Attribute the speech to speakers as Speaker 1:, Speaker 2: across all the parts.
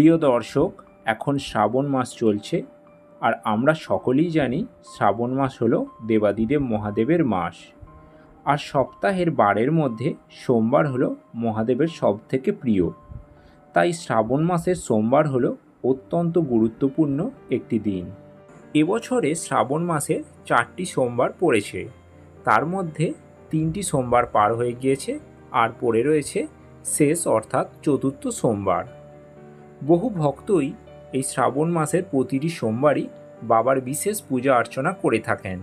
Speaker 1: প্রিয় দর্শক, এখন শ্রাবণ মাস চলছে আর আমরা সকলেই জানি শ্রাবণ মাস হলো দেবাদিদেব মহাদেবের মাস। আর সপ্তাহের বারের মধ্যে সোমবার হলো মহাদেবের সবথেকে প্রিয়। তাই শ্রাবণ মাসের সোমবার হলো অত্যন্ত গুরুত্বপূর্ণ একটি দিন। এবছরে শ্রাবণ মাসে চারটি সোমবার পড়েছে। তার মধ্যে তিনটি সোমবার পার হয়ে গিয়েছে আর পড়ে রয়েছে শেষ অর্থাৎ চতুর্থ সোমবার। বহু ভক্তই এই শ্রাবণ মাসের প্রতিটি সোমবারই বাবার বিশেষ পূজা অর্চনা করে থাকেন।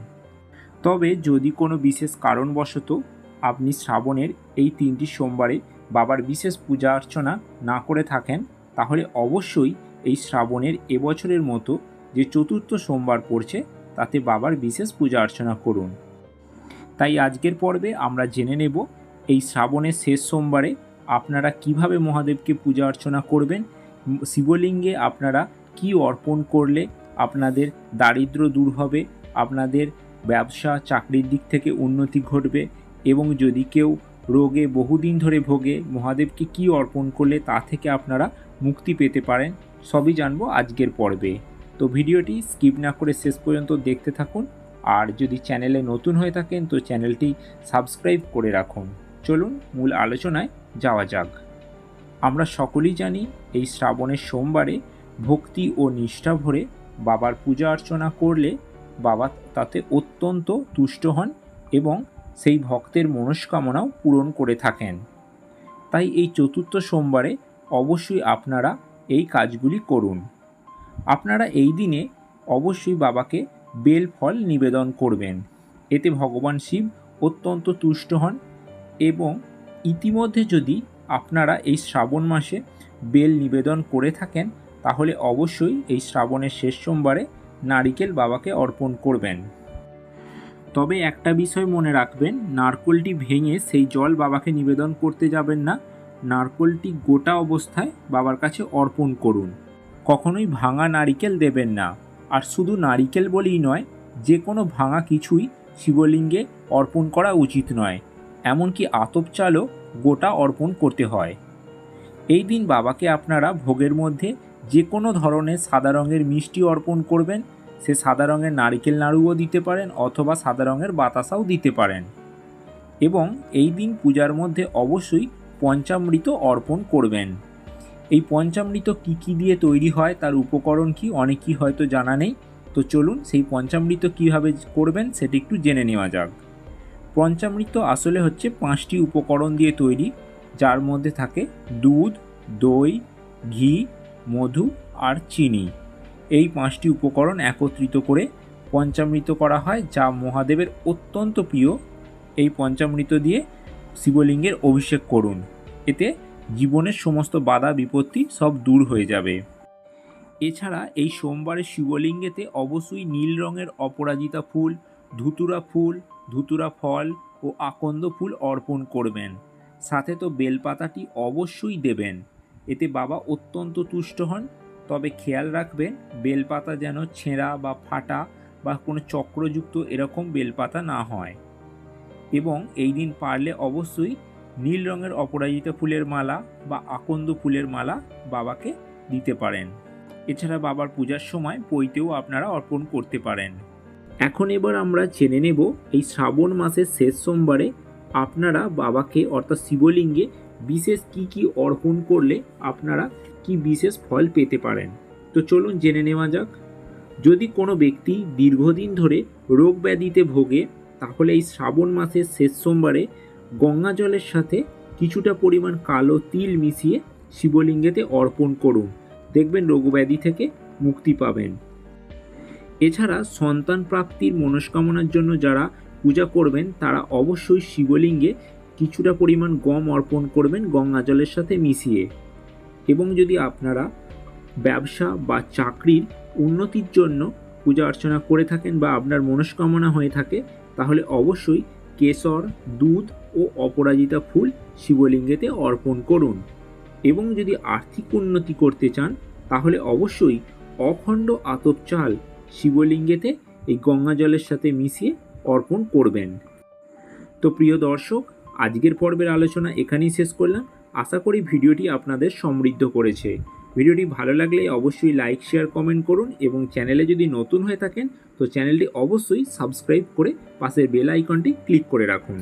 Speaker 1: তবে যদি কোনো বিশেষ কারণবশত আপনি শ্রাবণের এই তিনটি সোমবারে বাবার বিশেষ পূজা অর্চনা না করে থাকেন, তাহলে অবশ্যই এই শ্রাবণের এবছরের মতো যে চতুর্থ সোমবার পড়ছে, তাতে বাবার বিশেষ পূজা অর্চনা করুন। তাই আজকের পর্বে আমরা জেনে নেব, এই শ্রাবণের শেষ সোমবারে আপনারা কীভাবে মহাদেবকে পূজা অর্চনা করবেন শিবলিঙ্গে আপনারা কি অর্পণ করলে আপনাদের দারিদ্র দূর হবে, আপনাদের ব্যবসা চাকরির দিক থেকে উন্নতি ঘটবে এবং যদি কেউ রোগে বহুদিন ধরে ভোগে, মহাদেবকে কি অর্পণ করলে তা থেকে আপনারা মুক্তি পেতে পারেন, সবই জানব আজকের পর্বে। তো ভিডিওটি স্কিপ না করে শেষ পর্যন্ত দেখতে থাকুন, আর যদি চ্যানেলে নতুন হয়ে থাকেন তো চ্যানেলটি সাবস্ক্রাইব করে রাখুন। চলুন মূল আলোচনায় যাওয়া যাক। আমরা সকলেই জানি এই শ্রাবণের সোমবারে ভক্তি ও নিষ্ঠা ভরে বাবার পূজা অর্চনা করলে বাবা তাতে অত্যন্ত তুষ্ট হন এবং সেই ভক্তের মনস্কামনাও পূরণ করে থাকেন। তাই এই চতুর্থ সোমবারে অবশ্যই আপনারা এই কাজগুলি করুন। আপনারা এই দিনে অবশ্যই বাবাকে বেল ফল নিবেদন করবেন। এতে ভগবান শিব অত্যন্ত তুষ্ট হন এবং ইতিমধ্যে যদি আপনারা এই শ্রাবণ মাসে বেল নিবেদন করে থাকেন, তাহলে অবশ্যই এই শ্রাবণের শেষ সোমবারে নারিকেল বাবাকে অর্পণ করবেন। তবে একটা বিষয় মনে রাখবেন, নারকোলটি ভেঙে সেই জল বাবাকে নিবেদন করতে যাবেন না, নারকোলটি গোটা অবস্থায় বাবার কাছে অর্পণ করুন। কখনোই ভাঙা নারিকেল দেবেন না। আর শুধু নারিকেল বলেই নয় যে কোনো ভাঙা কিছুই শিবলিঙ্গে অর্পণ করা উচিত নয়। এমনকি আতপ চালও গোটা অর্পণ করতে হয়। এই দিন বাবাকে আপনারা ভোগের মধ্যে যে কোনো ধরনের সাদা রঙের মিষ্টি অর্পণ করবেন, সে সাদা রঙের নারিকেল নাড়ুও দিতে পারেন অথবা সাদা রঙের বাতাসাও দিতে পারেন। এবং এই দিন পূজার মধ্যে অবশ্যই পঞ্চামৃত অর্পণ করবেন। এই পঞ্চামৃত কী কী দিয়ে তৈরি হয়, তার উপকরণ কি, অনেকই হয়তো জানা নেই। তো চলুন সেই পঞ্চামৃত কীভাবে করবেন সেটি একটু জেনে নেওয়া যাক। পঞ্চামৃত আসলে হচ্ছে পাঁচটি উপকরণ দিয়ে তৈরি, যার মধ্যে থাকে দুধ, দই, ঘি, মধু আর চিনি। এই পাঁচটি উপকরণ একত্রিত করে পঞ্চামৃত করা হয়, যা মহাদেবের অত্যন্ত প্রিয়। এই পঞ্চামৃত দিয়ে শিবলিঙ্গের অভিষেক করুন। এতে জীবনের সমস্ত বাধা, বিপত্তি সব দূর হয়ে যাবে। এছাড়া এই সোমবারের শিবলিঙ্গেতে অবশ্যই নীল রঙের অপরাজিতা ফুল, ধুতুরা ফুল ধুতুরা ফল ও আকন্দ ফুল অর্পণ করবেন। সাথে তো বেলপাতাটি অবশ্যই দেবেন। এতে বাবা অত্যন্ত তুষ্ট হন। তবে খেয়াল রাখবেন, বেলপাতা যেন ছেঁড়া বা ফাটা বা কোনো চক্রযুক্ত এরকম বেলপাতা না হয়। এবং এই দিন পারলে অবশ্যই নীল রঙের অপরাজিতা ফুলের মালা বা আকন্দ ফুলের মালা বাবাকে দিতে পারেন। এছাড়া বাবার পূজার সময় পইতেও আপনারা অর্পণ করতে পারেন। এখন এবার আমরা জেনে নেব এই শ্রাবণ মাসের শেষ সোমবারে আপনারা বাবাকে, অর্থাৎ শিবলিঙ্গে, বিশেষ কি কি অর্পণ করলে আপনারা কি বিশেষ ফল পেতে পারেন? তো চলুন জেনে নেওয়া যাক। যদি কোনো ব্যক্তি দীর্ঘদিন ধরে রোগ ব্যাধিতে ভোগে, তাহলে এই শ্রাবণ মাসের শেষ সোমবারে গঙ্গা জলের সাথে কিছুটা পরিমাণ কালো তিল মিশিয়ে শিবলিঙ্গেতে অর্পণ করুন। দেখবেন রোগব্যাধি থেকে মুক্তি পাবেন। এছাড়া সন্তান প্রাপ্তির মনস্কামনার জন্য যারা পূজা করবেন, তারা অবশ্যই শিবলিঙ্গে কিছুটা পরিমাণ গম অর্পণ করবেন গঙ্গা জলের সাথে মিশিয়ে। এবং যদি আপনারা ব্যবসা বা চাকরির উন্নতির জন্য পূজা অর্চনা করে থাকেন বা আপনার মনস্কামনা হয়ে থাকে, তাহলে অবশ্যই কেশর, দুধ ও অপরাজিতা ফুল শিবলিঙ্গেতে অর্পণ করুন। এবং যদি আর্থিক উন্নতি করতে চান, তাহলে অবশ্যই অখণ্ড আতপ চাল শিবলিঙ্গেতে এই গঙ্গা জলের সাথে মিশিয়ে অর্পণ করবেন। তো প্রিয় দর্শক, আজকের পর্বের আলোচনা এখানেই শেষ করলাম। আশা করি ভিডিওটি আপনাদের সমৃদ্ধ করেছে। ভিডিওটি ভালো লাগলে অবশ্যই লাইক, শেয়ার, কমেন্ট করুন এবং চ্যানেলে যদি নতুন হয়ে থাকেন, তো চ্যানেলটি অবশ্যই সাবস্ক্রাইব করে পাশের বেল আইকনটি ক্লিক করে রাখুন।